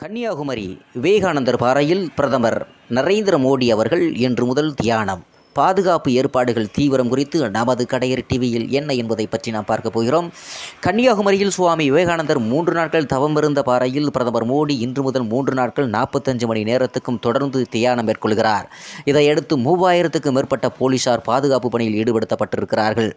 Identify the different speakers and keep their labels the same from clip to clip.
Speaker 1: கன்னியாகுமரி விவேகானந்தர் பாறையில் பிரதமர் நரேந்திர மோடி அவர்கள் இன்று முதல் தியானம். பாதுகாப்பு ஏற்பாடுகள் தீவிரம் குறித்து நமது கடையர் டிவியில் என்ன என்பதை பற்றி நாம் பார்க்க போகிறோம். கன்னியாகுமரியில் சுவாமி விவேகானந்தர் மூன்று நாட்கள் தவம் இருந்த பாறையில் பிரதமர் மோடி இன்று முதல் மூன்று நாட்கள் நாற்பத்தஞ்சு மணி நேரத்துக்கும் தொடர்ந்து தியானம் மேற்கொள்கிறார். இதையடுத்து மூவாயிரத்துக்கும் மேற்பட்ட போலீசார் பாதுகாப்பு பணியில் ஈடுபடுத்தப்பட்டிருக்கிறார்கள்.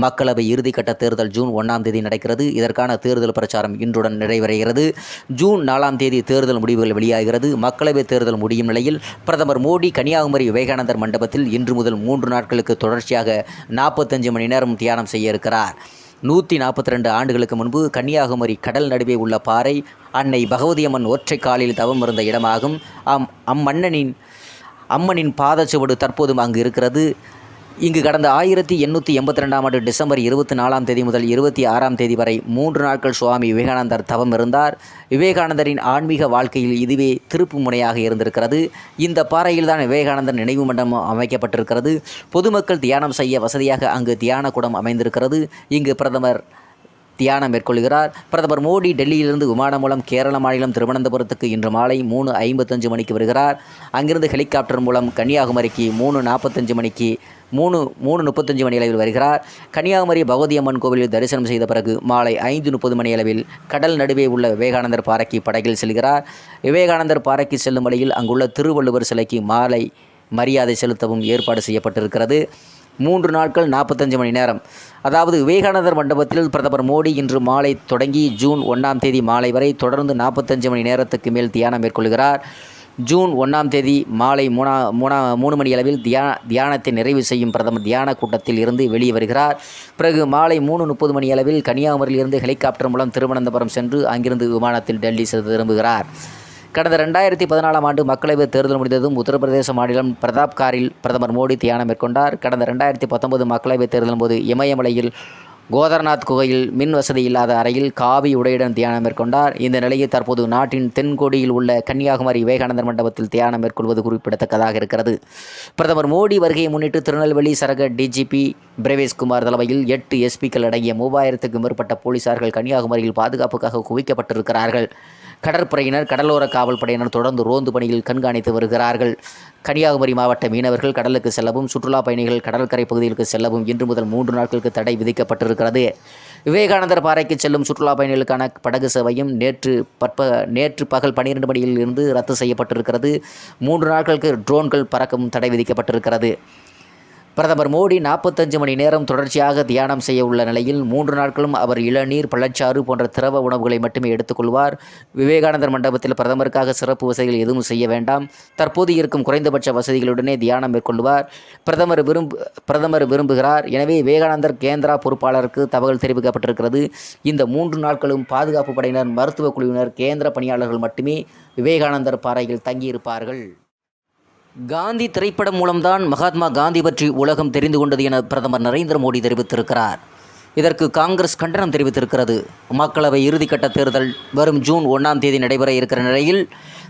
Speaker 1: மக்களவை இறுதிக்கட்ட தேர்தல் ஜூன் ஒன்றாம் தேதி நடக்கிறது. இதற்கான தேர்தல் பிரச்சாரம் இன்றுடன் நிறைவடைகிறது. ஜூன் நாலாம் தேதி தேர்தல் முடிவுகள் வெளியாகிறது. மக்களவை தேர்தல் முடியும் நிலையில் பிரதமர் மோடி கன்னியாகுமரி விவேகானந்தர் மண்டபத்தில் இன்று முதல் மூன்று நாட்களுக்கு தொடர்ச்சியாக நாற்பத்தஞ்சு மணி நேரம் தியானம் செய்ய இருக்கிறார். நூற்றி நாற்பத்தி ரெண்டு ஆண்டுகளுக்கு முன்பு கன்னியாகுமரி கடல் நடுவே உள்ள பாறை அன்னை பகவதியம்மன் ஒற்றை காலில் தவம் இருந்த இடமாகும். அம் அம்மன்னனின் அம்மனின் பாதச்சுவடு தற்போதும் அங்கு இருக்கிறது. இங்கு கடந்த ஆயிரத்தி எண்ணூற்றி எண்பத்தி ரெண்டாம் ஆண்டு டிசம்பர் இருபத்தி நாலாம் தேதி முதல் இருபத்தி ஆறாம் தேதி வரை மூன்று நாட்கள் சுவாமி விவேகானந்தர் தவம் இருந்தார். விவேகானந்தரின் ஆன்மீக வாழ்க்கையில் இதுவே திருப்பு முனையாக இருந்திருக்கிறது. இந்த பாறையில் தான் விவேகானந்தர் நினைவு மண்டபம் அமைக்கப்பட்டிருக்கிறது. பொதுமக்கள் தியானம் செய்ய வசதியாக அங்கு தியான குடம் அமைந்திருக்கிறது. இங்கு பிரதமர் தியானம் மேற்கொள்கிறார். பிரதமர் மோடி டெல்லியிலிருந்து விமானம் மூலம் கேரள மாநிலம் திருவனந்தபுரத்துக்கு இன்று மாலை மூணு ஐம்பத்தஞ்சு மணிக்கு வருகிறார். அங்கிருந்து ஹெலிகாப்டர் மூலம் கன்னியாகுமரிக்கு மூணு நாற்பத்தஞ்சு மணிக்கு மூணு மூணு முப்பத்தஞ்சு மணி அளவில் வருகிறார். கன்னியாகுமரி பகவதி அம்மன் கோவிலில் தரிசனம் செய்த பிறகு மாலை ஐந்து முப்பது மணி அளவில் கடல் நடுவே உள்ள விவேகானந்தர் பாறைக்கு படகில் செல்கிறார். விவேகானந்தர் பாறைக்கு செல்லும் வழியில் அங்குள்ள திருவள்ளுவர் சிலைக்கு மாலை மரியாதை செலுத்தவும் ஏற்பாடு செய்யப்பட்டிருக்கிறது. மூன்று நாட்கள் நாற்பத்தஞ்சு மணி நேரம். அதாவது விவேகானந்தர் மண்டபத்தில் பிரதமர் மோடி இன்று மாலை தொடங்கி ஜூன் ஒன்றாம் தேதி மாலை வரை தொடர்ந்து நாற்பத்தஞ்சு மணி நேரத்துக்கு மேல் தியானம் மேற்கொள்கிறார். ஜூன் ஒன்றாம் தேதி மாலை மூணா மூணா மூணு மணி அளவில் தியான தியானத்தை நிறைவு செய்யும் பிரதமர் தியான கூட்டத்தில் இருந்து வெளியே வருகிறார். பிறகு மாலை மூணு முப்பது மணி அளவில் கன்னியாகுமரியிலிருந்து ஹெலிகாப்டர் மூலம் திருவனந்தபுரம் சென்று அங்கிருந்து விமானத்தில் டெல்லி சென்று திரும்புகிறார். கடந்த ரெண்டாயிரத்தி பதினாலாம் ஆண்டு மக்களவைத் தேர்தல் முடிந்ததும் உத்தரப்பிரதேச மாநிலம் பிரதாப்காரில் பிரதமர் மோடி தியானம் மேற்கொண்டார். கடந்த ரெண்டாயிரத்தி பத்தொன்பது மக்களவைத் தேர்தலின் போது இமயமலையில் கோதர்நாத் குகையில் மின் வசதி இல்லாத அறையில் காவி உடையுடன் தியானம் மேற்கொண்டார். இந்த நிலையில் தற்போது நாட்டின் தென்கோடியில் உள்ள கன்னியாகுமரி விவேகானந்தர் மண்டபத்தில் தியானம் மேற்கொள்வது குறிப்பிடத்தக்கதாக இருக்கிறது. பிரதமர் மோடி வருகையை முன்னிட்டு திருநெல்வேலி சரக டிஜிபி பிரவேஷ்குமார் தலைமையில் எட்டு எஸ்பிக்கள் அடங்கிய மூவாயிரத்துக்கும் மேற்பட்ட போலீசார்கள் கன்னியாகுமரியில் பாதுகாப்புக்காக குவிக்கப்பட்டிருக்கிறார்கள். கடற்படையினர் கடலோர காவல் படையினர் தொடர்ந்து ரோந்து பணியில் கண்காணித்து வருகிறார்கள். கன்னியாகுமரி மாவட்ட மீனவர்கள் கடலுக்கு செல்லவும் சுற்றுலா பயணிகள் கடற்கரை பகுதிகளுக்கு செல்லவும் இன்று முதல் மூன்று நாட்களுக்கு தடை விதிக்கப்பட்டிருக்கிறது. விவேகானந்தர் பாறைக்கு செல்லும் சுற்றுலா பயணிகளுக்கான படகு சேவையும் நேற்று பற்ப நேற்று பகல் பன்னிரண்டு மணியில் இருந்து ரத்து செய்யப்பட்டிருக்கிறது. மூன்று நாட்களுக்கு ட்ரோன்கள் பறக்கவும் தடை விதிக்கப்பட்டிருக்கிறது. பிரதமர் மோடி நாற்பத்தஞ்சு மணி நேரம் தொடர்ச்சியாக தியானம் செய்ய உள்ள நிலையில் மூன்று நாட்களும் அவர் இளநீர் பழச்சாறு போன்ற திரவ உணவுகளை மட்டுமே எடுத்துக்கொள்வார் விவேகானந்தர் மண்டபத்தில் பிரதமருக்காக சிறப்பு வசதிகள் எதுவும் செய்ய வேண்டாம். தற்போது இருக்கும் குறைந்தபட்ச வசதிகளுடனே தியானம் மேற்கொள்வார். பிரதமர் விரும்பு பிரதமர் விரும்புகிறார். எனவே விவேகானந்தர் கேந்திரா பொறுப்பாளருக்கு தகவல் தெரிவிக்கப்பட்டிருக்கிறது. இந்த மூன்று நாட்களும் பாதுகாப்பு படையினர் மருத்துவ குழுவினர் கேந்திர பணியாளர்கள் மட்டுமே விவேகானந்தர் பாறையில் தங்கியிருப்பார்கள். காந்தி திரைப்படம் மூலம்தான் மகாத்மா காந்தி பற்றி உலகம் தெரிந்து கொண்டது என பிரதமர் நரேந்திர மோடி தெரிவித்திருக்கிறார். இதற்கு காங்கிரஸ் கண்டனம் தெரிவித்திருக்கிறது. மக்களவை இறுதிக்கட்ட தேர்தல் வரும் ஜூன் ஒன்றாம் தேதி நடைபெற இருக்கிற நிலையில்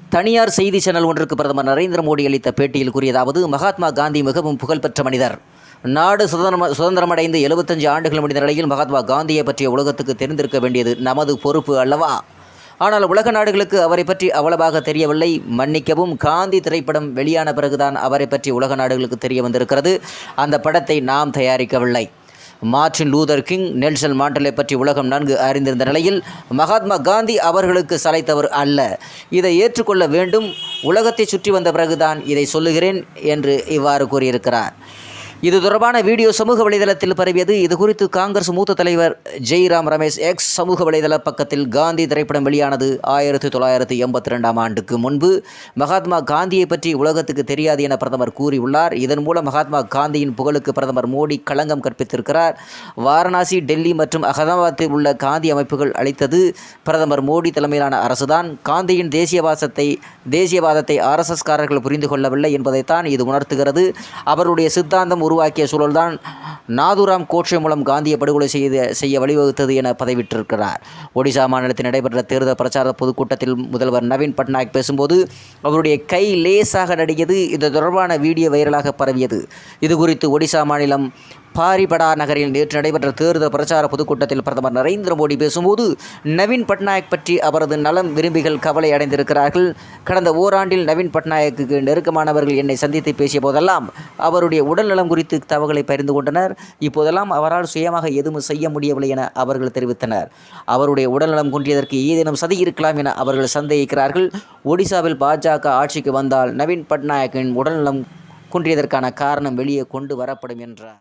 Speaker 1: தனியார் செய்தி சேனல் ஒன்றுக்கு பிரதமர் நரேந்திர மோடி அளித்த பேட்டியில் கூறியதாவது மகாத்மா காந்தி மிகவும் புகழ்பெற்ற மனிதர். நாடு சுதந்திரம் சுதந்திரமடைந்து எழுபத்தஞ்சு ஆண்டுகள் முடிந்த நிலையில் மகாத்மா காந்தியை பற்றிய உலகத்துக்கு தெரிந்திருக்க வேண்டியது நமது பொறுப்பு அல்லவா? ஆனால் உலக நாடுகளுக்கு அவரை பற்றி அவ்வளவாக தெரியவில்லை. மன்னிக்கவும் காந்தி திரைப்படம் வெளியான பிறகுதான் அவரை பற்றி உலக நாடுகளுக்கு தெரிய வந்திருக்கிறது. அந்த படத்தை நாம் தயாரிக்கவில்லை. மார்டின் லூதர் கிங் நெல்சன் மாண்டலை பற்றி உலகம் நன்கு அறிந்திருந்த நிலையில் மகாத்மா காந்தி அவர்களுக்கு சளைத்தவர் அல்ல. இதை ஏற்றுக்கொள்ள வேண்டும். உலகத்தை சுற்றி வந்த பிறகுதான் இதை சொல்லுகிறேன் என்று இவ்வாறு கூறியிருக்கிறார். இது தொடர்பான வீடியோ சமூக வலைதளத்தில் பரவியது. இது குறித்து காங்கிரஸ் மூத்த தலைவர் ஜெய்ராம் ரமேஷ் எக்ஸ் சமூக வலைதள பக்கத்தில் காந்தி திரைப்படம் வெளியானது ஆயிரத்தி தொள்ளாயிரத்தி எண்பத்தி ரெண்டாம் ஆண்டுக்கு முன்பு. மகாத்மா காந்தியை பற்றி உலகத்துக்கு தெரியாது என பிரதமர் கூறியுள்ளார். இதன் மூலம் மகாத்மா காந்தியின் புகழுக்கு பிரதமர் மோடி களங்கம் கற்பித்திருக்கிறார். வாரணாசி டெல்லி மற்றும் அகமதாபாத்தில் உள்ள காந்தி அமைப்புகள் அளித்தது பிரதமர் மோடி தலைமையிலான அரசுதான். காந்தியின் தேசியவாசத்தை தேசியவாதத்தை ஆர்எஸ்எஸ்காரர்கள் புரிந்து கொள்ளவில்லை என்பதைத்தான் இது உணர்த்துகிறது. அவருடைய சித்தாந்தம் உருவாக்கிய சூழல்தான் நாதுராம் கோட்சே மூலம் காந்தியை படுகொலை செய்த செய்ய வழிவகுத்தது என பதவிட்டிருக்கிறார் ஒடிசா மாநிலத்தில் நடைபெற்ற தேர்தல் பிரச்சார பொதுக்கூட்டத்தில் முதல்வர் நவீன் பட்நாயக் பேசும்போது அவருடைய கை லேசாக நடுங்கியது இது தொடர்பான வீடியோ வைரலாக பரவியது. இது குறித்து ஒடிசா மாநிலம் பாரிபடா நகரில் நேற்று நடைபெற்ற தேர்தல் பிரச்சார பொதுக்கூட்டத்தில் பிரதமர் நரேந்திர மோடி பேசும்போது நவீன் பட்நாயக் பற்றி அவரது நலம் விரும்பிகள் கவலை அடைந்திருக்கிறார்கள். கடந்த ஓராண்டில் நவீன் பட்நாயக்குக்கு நெருக்கமானவர்கள் என்னை சந்தித்து பேசிய போதெல்லாம் அவருடைய உடல்நலம் குறித்து தகவலை பகிர்ந்து கொண்டனர். இப்போதெல்லாம் அவரால் சுயமாக எதுவும் செய்ய முடியவில்லை என அவர்கள் தெரிவித்தனர். அவருடைய உடல்நலம் குன்றியதற்கு ஏதேனும் சதி இருக்கலாம் என அவர்கள் சந்தேகிக்கிறார்கள். ஒடிசாவில் பாஜக ஆட்சிக்கு வந்தால் நவீன் பட்நாயக்கின் உடல்நலம் குன்றியதற்கான காரணம் வெளியே கொண்டு வரப்படும் என்றார்.